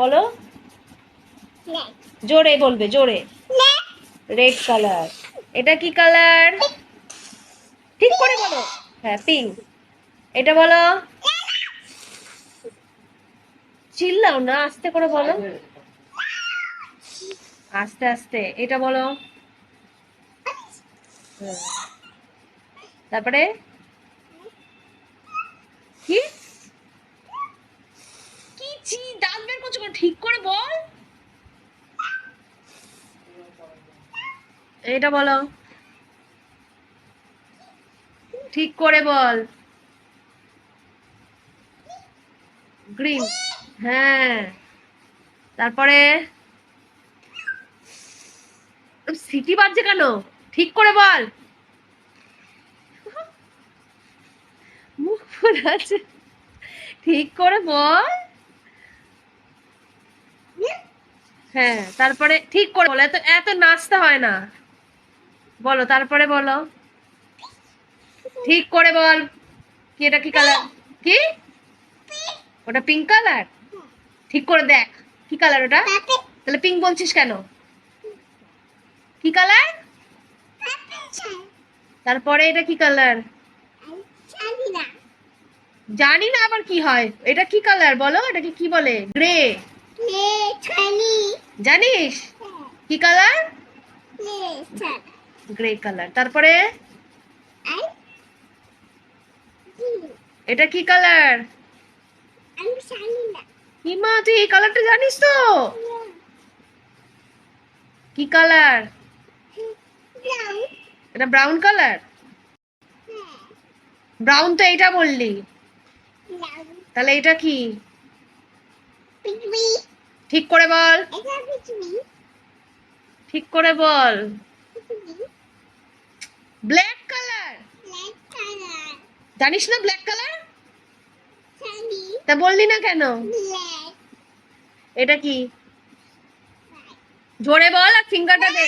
বলো? জোরে বলবে জোরে। রেড কালার এটা কি কালার ঠিক করে বলো। হ্যাঁ পিঙ্ক এটা বলো। চিল্লাও না আস্তে করে বলো। আস্তে আস্তে। এটা বলো। হুম। তারপরে? কি? ঠিক করে বল। এটা বলো। ঠিক করে বল। গ্রিন হ্যাঁ। তারপরে? সিটি বাজছে কেন? ঠিক করে বল। মুখ ফুলে আছে। ঠিক করে বল। হ্যাঁ তারপরে ঠিক করে বলো, এত এত নাচতে হয় না। বলো, তারপরে বলো। ঠিক করে বল, কি এটা কি কালার কি? ওটা পিঙ্ক কালার ঠিক করে দেখ, কি কালার ওটা? তাহলে পিঙ্ক বলছিস কেন? কি কালার তারপরে এটা কি কালার জানি না, আবার কি হয়? এটা কি কালার বলো? এটাকে কি বলে? গ্রে জানিস? কি কালার গ্রে কালার তারপরে? এটা কি কালার কি মা তুই এই কালারটা জানিস তো? কি কালার এটা ব্রাউন কালার ব্রাউন তো এইটা বললি। তাহলে এটা কি? ঠিক করে বল। ঠিক করে বল। ব্ল্যাক কালার জানিস না ব্ল্যাক কালার তা বললি না কেন? এটা কি? জোরে বল আর ফিঙ্গারটা দে।